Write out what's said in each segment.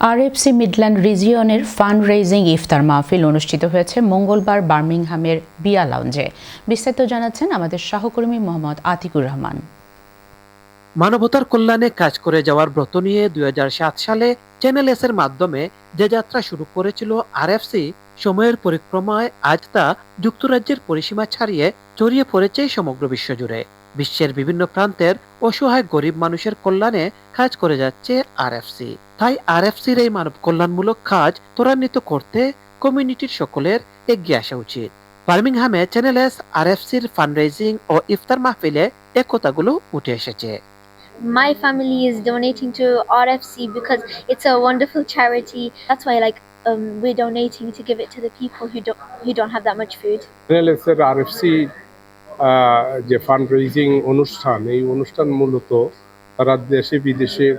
RFC Midland রিজিয়নের fund raising ইফতার মাহফিল অনুষ্ঠিত হয়েছে মঙ্গলবার বার্মিংহামের বিয়া লাউঞ্জে। বিস্তারিত জানাচ্ছেন আমাদের সহকর্মী মোহাম্মদ আতিকুর রহমান। মানবতার কল্যাণে কাজ করে যাওয়ার ব্রত নিয়ে দুই হাজার সাত সালে চ্যানেল এস এর মাধ্যমে যে যাত্রা শুরু করেছিল আরএফসি, সময়ের পরিক্রমায় আজ তা যুক্তরাজ্যের পরিসীমা ছাড়িয়ে ছড়িয়ে পড়েছে সমগ্র বিশ্বজুড়ে। বিশ্বের বিভিন্ন প্রান্তের অসহায় গরিব মানুষের কল্যাণে কাজ করে যাচ্ছে আরএফসি তাই আরএফসির এই মানব কল্যাণমূলক কাজ ত্বরান্বিত করতে কমিউনিটির সকলের এগিয়ে আসা উচিত বার্মিংহামে চ্যানেল এস আরএফসির ফান্ডরেজিং ও ইফতার মাহফিলে এ কথাগুলো উঠে এসেছে my family is donating to RFC because it's a wonderful charity. That's why like um, we're donating to give it to the people who don't who don't have that much food. RFC যে fund raising অনুষ্ঠান এই অনুষ্ঠান মূলত তারা দেশে বিদেশে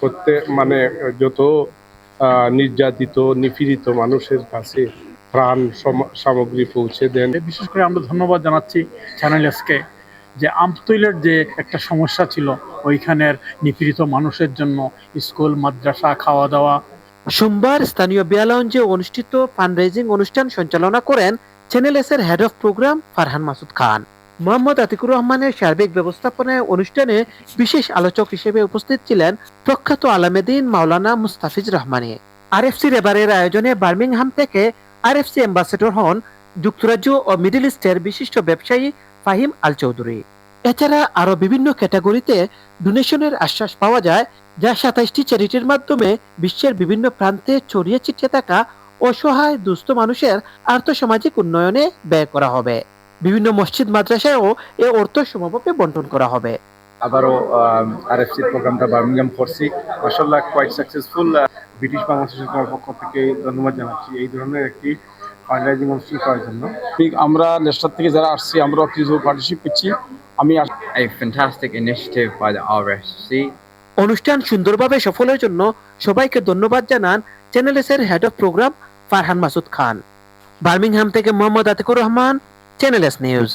প্রত্যেক মানে যত নির্যাতিত নিপীড়িত মানুষের কাছে প্রাণ সম- সামগ্রী পৌঁছে দেন। বিশেষ করে আমরা ধন্যবাদ জানাচ্ছি চ্যানেল এসকে যে আমতৈলের যে একটা সমস্যা ছিল ওইখানের নিপীড়িত মানুষের জন্য স্কুল মাদ্রাসা খাওয়া দাওয়া সোমবার স্থানীয় বিয়ালাউঞ্জে অনুষ্ঠিত ফান্ডরেজিং অনুষ্ঠান সঞ্চালনা করেন চ্যানেল এস এর head of program Farhan Masud Khan. Mohammad Atikur রহমানের সার্বিক ব্যবস্থাপনায় অনুষ্ঠানে বিশেষ আলোচক হিসেবে উপস্থিত ছিলেন প্রখ্যাত আলামেদিন মাওলানা মুস্তাফিজ রহমানি। আরএফসির এবারের আয়োজনে বার্মিংহাম থেকে আরএফসি অ্যাম্বাসেডর হন যুক্তরাজ্য ও মিডল ইস্টের বিশিষ্ট ব্যবসায়ী ফাহিম আল চৌধুরী এছাড়া আরও বিভিন্ন ক্যাটাগরিতে ডোনেশনের আশ্বাস পাওয়া যায়, যা সাতাইশটি চ্যারিটির মাধ্যমে বিশ্বের বিভিন্ন প্রান্তে ছড়িয়ে ছিটিয়ে থাকা অসহায় দুস্থ মানুষের আর্থসামাজিক উন্নয়নে ব্যয় করা হবে। বিভিন্ন মসজিদ মাদ্রাসায়ও এ অর্থ সমভাবে বন্টন করা হবে। আবারও আরএফসি প্রোগ্রামটা বার্মিংহাম করছি। মাসাল্লাহ কোয়াইট সাকসেসফুল ব্রিটিশ বাংলাদেশ সরকারের পক্ষ থেকে ধন্যবাদ জানাচ্ছি এই ধরনের একটি ফান্ডরাইজিং অনুষ্ঠান করার জন্য। ঠিক আমরা লেস্টার থেকে যারা আসছি আমরাও কিছু পার্টিসিপেট করছি। আমি a fantastic initiative by the RSC. অনুষ্ঠান সুন্দরভাবে সফলের জন্য সবাইকে ধন্যবাদ জানান চ্যানেল এস এর head of program Farhan Masud Khan. Birmingham থেকে Mohammad Atikur Rahman channel S news